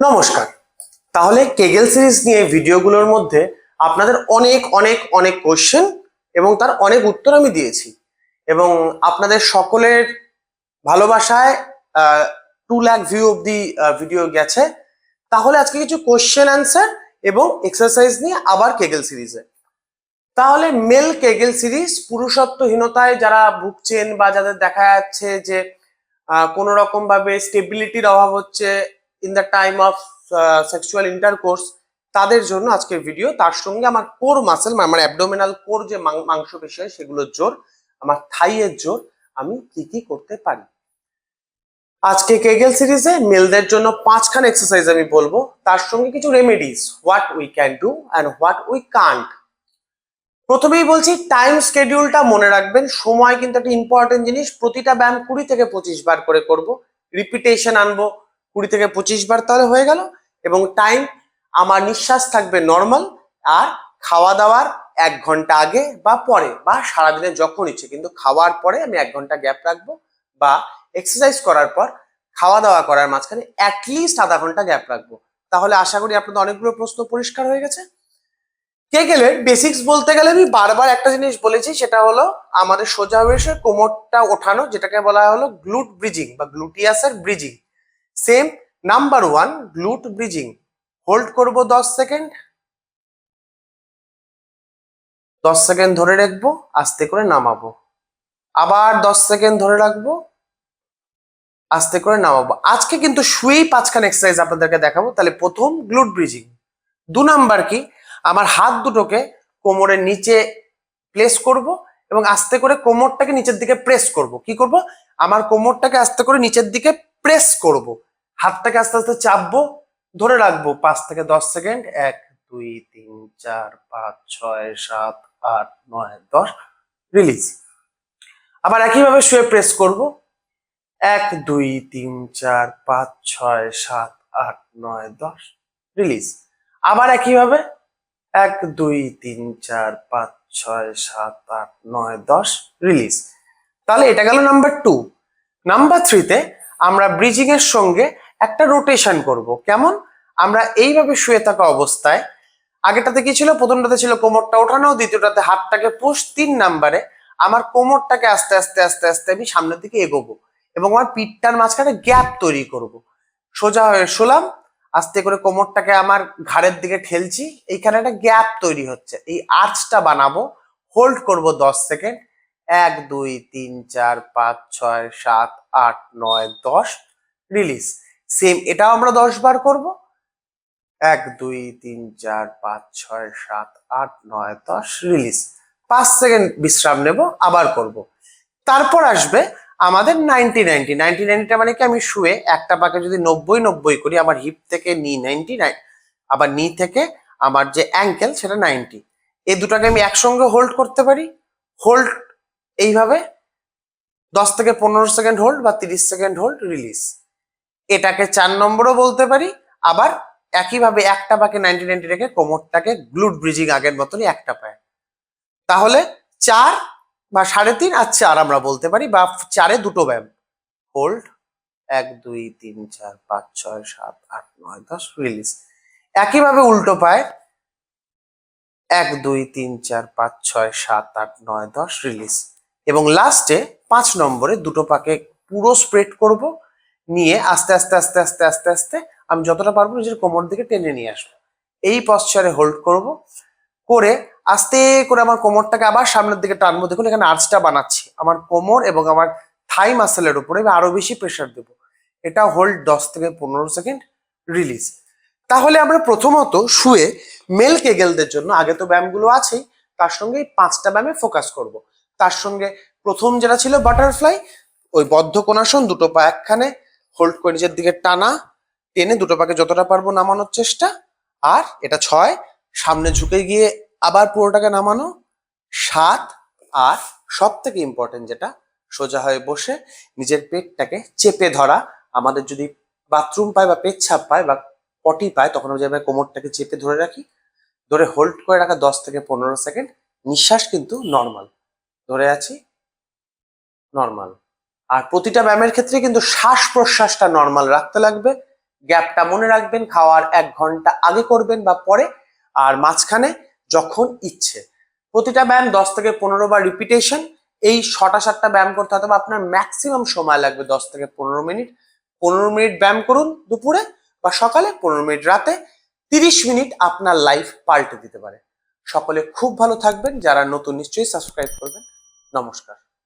নমস্কার। তাহলে Kegel series নিয়ে ভিডিওগুলোর মধ্যে আপনাদের অনেক অনেক অনেক কোশ্চেন এবং তার অনেক উত্তর আমি দিয়েছি। এবং আপনাদের সকলের ভালোবাসায় two lakh view of the video গেছে। তাহলে আজকে কিছু কোশ্চেন অ্যান্সার এবং এক্সারসাইজ নিয়ে আবার কেগেল সিরিজে তাহলে মেল কেগেল সিরিজ পুরুষত্বহীনতায় যারা ভুগছেন বা যাদের দেখা যাচ্ছে যে কোনো রকম ভাবে স্টেবিলিটির অভাব হচ্ছে in the time of sexual intercourse তাদের জন্য আজকের ভিডিও তার সঙ্গে আমার কোর মাসেল আমার অ্যাবডোমিনাল কোর যে মাংস হয় সেগুলোর জোর, আমার থাইয়ের জোর, আমি কি কি করতে পারি? আজকে কেগেল সিরিজে মেলদের জন্য পাঁচখান এক্সারসাইজ আমি বলব। তার সঙ্গে কিছু remedies what we can do and what we can't প্রথমেই বলছি টাইম স্কেডিউলটা মনে রাখবেন, সময় কিন্তু একটা ইম্পর্টেন্ট জিনিস, প্রতিটা ব্যায়াম কুড়ি থেকে পঁচিশ বার করে করব। রিপিটেশন আনব কুড়ি থেকে পঁচিশ বার তাহলে হয়ে গেল এবং টাইম আমার নিঃশ্বাস থাকবে নর্মাল আর খাওয়া দাওয়ার এক ঘণ্টা আগে বা পরে বা সারাদিনে যখন ইচ্ছে, কিন্তু খাওয়ার পরে আমি এক ঘণ্টা গ্যাপ রাখব বা এক্সারসাইজ করার পর খাওয়া দাওয়া করার মাঝখানে অ্যাটলিস্ট আধা ঘণ্টা গ্যাপ রাখব। তাহলে আশা করি আপনাদের অনেকগুলো প্রশ্ন পরিষ্কার হয়ে গেছে। কে গেলে? বেসিক্স বলতে গেলে আমি বারবার একটা জিনিস বলেছি, সেটা হলো আমাদের সোজা বয়সে কোমরটা ওঠানো, যেটাকে বলা হলো গ্লুট ব্রিজিং বা গ্লুটিয়াসের bridging same number one glute bridging hold করব দশ সেকেন্ড দশ সেকেন্ড ধরে রাখব, আস্তে করে নামাবো। আবার দশ সেকেন্ড ধরে রাখব, আস্তে করে নামাবো। আজকে কিন্তু শুয়েই পাঁচখান এক্সারসাইজ আপনাদেরকে দেখাবো। তাহলে প্রথম গ্লুট ব্রিজিং দু নাম্বার কি? আমার হাত দুটোকে কোমরের নিচে প্লেস করব এবং আস্তে করে কোমরটাকে নিচের দিকে প্রেস করব। কি করব? আমার কোমরটাকে আস্তে করে নিচের দিকে প্রেস করব। হাতটাকে আস্তে আস্তে চাপবো, ধরে রাখব। পাঁচ থেকে দশ সেকেন্ড, এক, দুই, তিন, চার, পাঁচ, ছয়, সাত, আট, নয়, দশ রিলিজ আবার একইভাবে শুয়ে প্রেস করব। এক, দুই, তিন, চার, পাঁচ, ছয়, সাত, আট, নয়, দশ রিলিজ আবার একইভাবে এক, দুই, তিন, চার, পাঁচ, ছয়, সাত, আট, নয়, দশ রিলিজ তাহলে এটা গেল নাম্বার টু নাম্বার থ্রিতে আমরা ব্রিজিং এর সঙ্গে একটা রোটেশন করব। কেমন? আমরা এইভাবে শুয়ে থাকা অবস্থায় আগেটাতে কি ছিল? প্রথমটাতে ছিল কোমরটা ওঠানো, দ্বিতীয়টাতে হাতটাকে পুশ তিন নাম্বারে আমার কোমরটাকে আস্তে আস্তে আস্তে আস্তে আমি সামনের দিকে এগোবো এবং আমার পিঠটার মাঝখানে গ্যাপ তৈরি করব। সোজা হয়ে শুলাম, আস্তে করে কোমরটাকে আমার ঘাড়ের দিকে ঠেলছি, এইখানে একটা গ্যাপ তৈরি হচ্ছে। এই আর্চটা বানাবো হোল্ড করব দশ সেকেন্ড এক, দুই, তিন, চার, পাঁচ, ছয়, সাত, আট, নয়, দশ রিলিজ সেম এটাও আমরা দশ বার করব। এক, দুই, তিন, চার, পাঁচ, ছয়, সাত, আট, নয়, দশ রিলিজ পাঁচ সেকেন্ড বিশ্রাম নেব, আবার করব। তারপর আসবে আমাদের নাইনটি নাইনটি নাইনটি নাইনটা মানে কি? আমি শুয়ে একটা পাকে যদি নব্বই নব্বই করি, আমার হিপ থেকে নি নাইনটি নাইন আবার নি থেকে আমার যে অ্যাঙ্কেল সেটা নাইনটি এই দুটাকে আমি একসঙ্গে হোল্ড করতে পারি। হোল্ড এইভাবে দশ থেকে পনেরো সেকেন্ড হোল্ড বা তিরিশ সেকেন্ড হোল্ড রিলিজ এটাকে চার নম্বরও বলতে পারি। আবার একইভাবে একটা পাকে নাইনটি নাইনটি রেখে কোমরটাকে গ্লুট ব্রিজিং আগের মতনই একটা পায়। তাহলে চার বা সাড়ে তিন আর চার আমরা বলতে পারি বা চারে দুটো ব্যায়াম। হোল্ড এক, দুই, তিন, চার, পাঁচ, ছয়, সাত, আট, নয়, দশ রিলিজ একইভাবে উল্টো পায়। এক, দুই, তিন, চার, পাঁচ, ছয়, সাত, আট, নয়, দশ রিলিজ এবং লাস্টে পাঁচ নম্বরে দুটো পাকে পুরো স্প্রেড করব। নিয়ে আস্তে আস্তে আস্তে আস্তে আস্তে আস্তে আমি যতটা পারব নিজের কোমর দিকে টেনে নিয়ে আসব। এই পশ্চারে হোল্ড করব। করে আস্তে করে আমার কোমরটাকে আবার সামনের দিকে টানবো। দেখুন, এখানে আর্চটা বানাচ্ছি। আমার কোমর এবং আমার থাই মাসেলের উপরে আমি আরও বেশি প্রেশার দেব। এটা হোল্ড দশ থেকে পনেরো সেকেন্ড রিলিজ তাহলে আমরা প্রথমত শুয়ে মেল কেগেলদের জন্য, আগে তো ব্যায়ামগুলো আছেই, তার সঙ্গে এই পাঁচটা ব্যায়ামে ফোকাস করব। তার সঙ্গে প্রথম যেটা ছিল বাটারফ্লাই ওই বদ্ধ কোণাসন দুটো পা একখানে হোল্ড করে নিচের দিকে টানা, টেনে দুটো পাকে যতটা পারব নামানোর চেষ্টা। আর এটা ছয়, সামনে ঝুঁকে গিয়ে আবার পুরোটাকে নামানো। সাত আর সব থেকে ইম্পর্টেন্ট যেটা, সোজা হয়ে বসে নিজের পেটটাকে চেপে ধরা। আমাদের যদি বাথরুম পায় বা পেচ্ছাপ পায় বা পটি পায়, তখন যেভাবে কোমরটাকে চেপে ধরে রাখি, ধরে হোল্ড করে রাখা দশ থেকে পনেরো সেকেন্ড নিঃশ্বাস কিন্তু নর্মাল ধরে আছি নর্মাল আর প্রতিটা ব্যায়ামের ক্ষেত্রে কিন্তু শ্বাস প্রশ্বাসটা নর্মাল রাখতে লাগবে। গ্যাপটা মনে রাখবেন, খাওয়ার এক ঘণ্টা আগে করবেন বা পরে, আর মাঝখানে যখন ইচ্ছে। প্রতিটা ব্যায়াম দশ থেকে পনেরো বার রিপিটেশন এই ছটা সাতটা ব্যায়াম করতে হয়তো আপনার ম্যাক্সিমাম সময় লাগবে দশ থেকে পনেরো মিনিট। পনেরো মিনিট ব্যায়াম করুন দুপুরে বা সকালে, পনেরো মিনিট রাতে, তিরিশ মিনিট আপনার লাইফ পাল্টে দিতে পারে। সকলে খুব ভালো থাকবেন, যারা নতুন নিশ্চয়ই সাবস্ক্রাইব করবেন। নমস্কার।